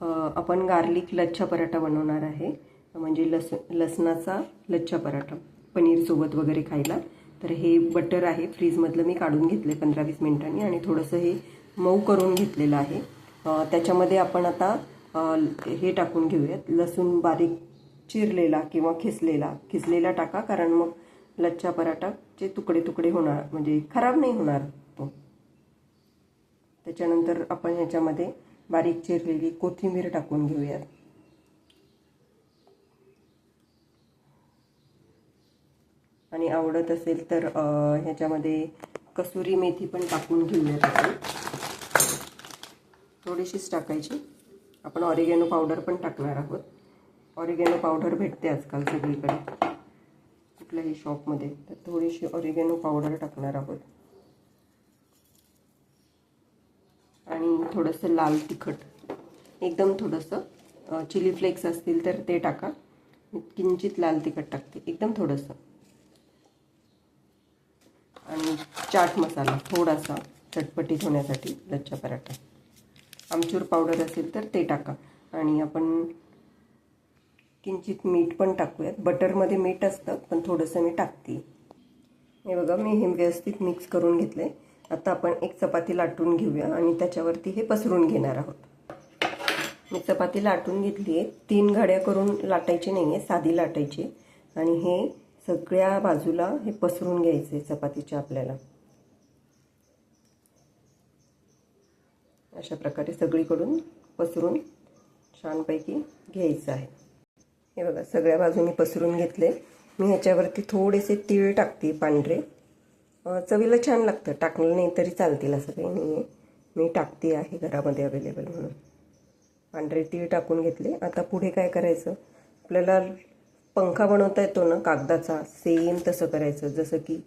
आपण गार्लिक लच्छा पराठा बनवणार आहे. म्हणजे लस लसणाचा लच्छा पराठा. पनीरसोबत वगैरे खायला. तर हे बटर आहे. फ्रीजमधलं मी काढून घेतले पंधरा वीस मिनिटांनी आणि थोडंसं हे मऊ करून घेतलेलं आहे. त्याच्यामध्ये आपण आता हे टाकून घेऊयात. लसूण बारीक चिरलेला किंवा खिसलेला. खिसलेला टाका कारण मग लच्छा पराठाचे तुकडे तुकडे होणार. म्हणजे खराब नाही होणार तो. त्याच्यानंतर आपण ह्याच्यामध्ये बारीक चिरलेली कोथिंबीर टाकून घेऊयात. आणि आवडत असेल तर ह्याच्यामध्ये कसुरी मेथी पण टाकून घेऊयात आपण. थोडीशीच टाकायची. आपण ऑरिगॅनो पावडर पण टाकणार आहोत. ऑरिगॅनो पावडर भेटते आजकाल सगळीकडे. कुठल्याही शॉपमध्ये. तर थोडीशी ऑरिगॅनो पावडर टाकणार आहोत. आणि थोडंसं लाल तिखट. एकदम थोडंसं चिली फ्लेक्स असतील तर ते टाका. किंचित लाल तिखट टाकते. एकदम थोडंसं. आणि चाट मसाला थोडासा चटपटीत होण्यासाठी लच्छा पराठा. आमचूर पावडर असेल तर ते टाका. आणि आपण किंचित मीठ पण टाकूयात. बटरमध्ये मीठ असतं पण थोडंसं मी टाकते. हे बघा मी हे व्यवस्थित मिक्स करून घेतले आता आपण एक चपाती लाटून घेऊया आणि त्याच्यावरती हे पसरून घेणार आहोत. मी चपाती लाटून घेतली आहे. तीन घड्या करून लाटायची नाही आहे साधी लाटायची आणि हे सगळ्या बाजूला हे पसरून घ्यायचे चपातीच्या आपल्याला. अशा प्रकारे सगळीकडून पसरून छानपैकी घ्यायचं आहे. हे बघा सगळ्या बाजूनी पसरून घेतले मी ह्याच्यावरती थोडेसे तीळ टाकते पांढरे. चवीला छान लागतं. टाकलं नाही तरी चालतील असं काही नाही आहे मी टाकते आहे घरामध्ये अवेलेबल म्हणून. पांढरे तीळ टाकून घेतले. आता पुढे काय करायचं? आपल्याला पंखा बनवता येतो ना कागदाचा. सेम तसं करायचं. जसं की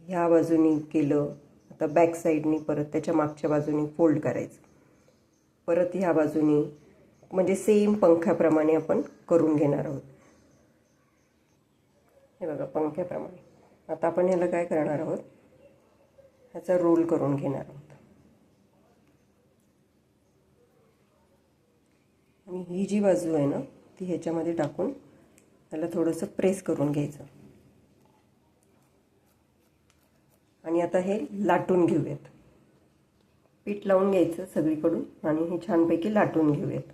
ह्या बाजूनी केलं आता बॅक साईडनी परत त्याच्या मागच्या बाजूनी फोल्ड करायचं. परत ह्या बाजूनी म्हणजे सेम पंख्याप्रमाणे आपण करून घेणार आहोत. हे बघा पंख्याप्रमाणे. आता आपण ह्याला काय करणार आहोत? ह्याचा रोल करून घेणार आहोत. आणि ही जी बाजू आहे ना ती ह्याच्यामध्ये टाकून त्याला थोडंसं प्रेस करून घ्यायचं. आणि आता हे लाटून घेऊयात. पीठ लावून घ्यायचं सगळीकडून आणि हे छानपैकी लाटून घेऊयात.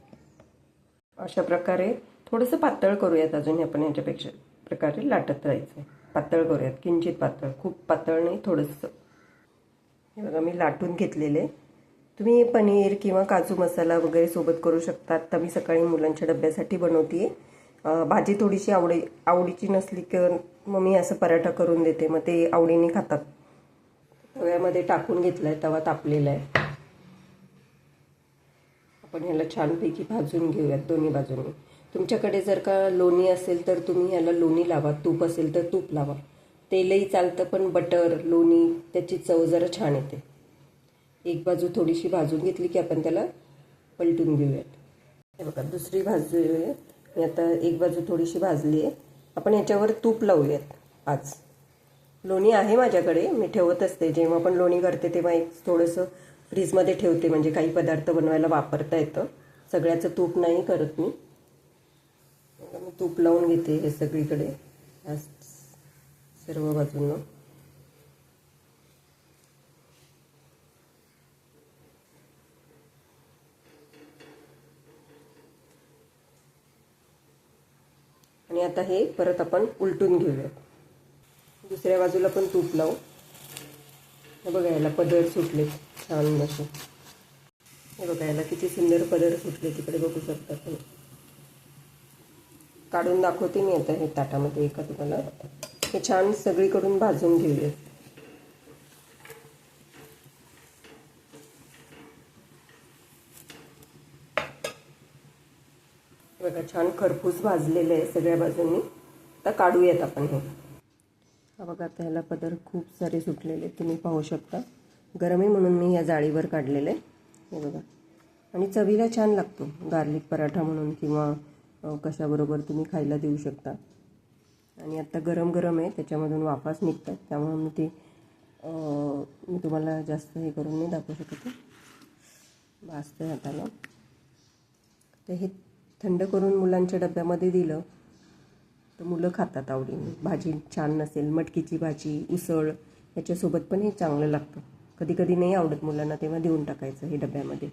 अशा प्रकारे थोडंसं पातळ करूयात अजून आपण ह्याच्यापेक्षा प्रकारे लाटत राहायचं. पातळ करूयात किंचित पातळ. खूप पातळ नाही थोडंसं. हे बघा मी लाटून घेतलेले. तुम्ही पनीर किंवा काजू मसाला वगैरे सोबत करू शकतात. तर मी सकाळी मुलांच्या डब्यासाठी बनवते भाजी थोडीशी आवडी आवडीची नसली की मग मी असं पराठा करून देते. मग ते आवडीने खातात. तव्यामध्ये टाकून घेतलाय तवा तापलेला आहे. आपण ह्याला छानपैकी भाजून घेऊयात दोन्ही बाजूंनी. तुमच्याकडे जर का लोणी असेल तर तुम्ही ह्याला लोणी लावा तूप असेल तर तूप लावा. तेलही चालतं पण बटर लोणी त्याची चव जरा छान येते. एक बाजू थोडीशी भाजून घेतली की आपण त्याला पलटून घेऊयात. हे बघा दुसरी भाजू आहे मी आता एक बाजू थोडीशी भाजली आहे. आपण याच्यावर तूप लावूयात. आज लोणी आहे माझ्याकडे. मी ठेवत असते. जेव्हा पण लोणी करते तेव्हा एक थोडंसं फ्रीजमध्ये ठेवते. म्हणजे काही पदार्थ बनवायला वापरता येतं. सगळ्याचं तूप नाही करत मी. मी तूप लावून घेते हे सगळीकडे. सर्व बाजूंना. आणि आता हे परत आपण उलटून घेऊयात. दुसऱ्या बाजूला पण तूप लावू. बघा याला पदर सुटले छान असे. हे बघा याला किती सुंदर पदर सुटले तिकडे बघू शकता तुम्ही. काढून दाखवते मी आता हे ताटामध्ये एका तुम्हाला हे छान सगळीकडून भाजून घेऊया. बघा छान खरपूस भाजलेलं आहे सगळ्या बाजूंनी. आता काढूयात आपण हे. हा बघा आता ह्याला पदर खूप सारे सुटलेले तुम्ही पाहू शकता. गरम आहे म्हणून मी या जाळीवर काढलेलं. आहे हे बघा. आणि चवीला छान लागतो. गार्लिक पराठा म्हणून किंवा कशाबरोबर तुम्ही खायला देऊ शकता. आणि आत्ता गरम गरम आहे त्याच्यामधून वाफाच निघतात. त्यामुळे मी ते मी तुम्हाला जास्त हे करून नाही दाखवू शकत आहे. हाताला. तर हे थंड करून मुलांच्या डब्यामध्ये दिलं तर मुलं खातात आवडीने. भाजी छान नसेल मटकीची भाजी उसळ याच्यासोबत पण हे चांगलं लागतं. कधी कधी नाही आवडत मुलांना तेव्हा देऊन टाकायचं हे डब्यामध्ये.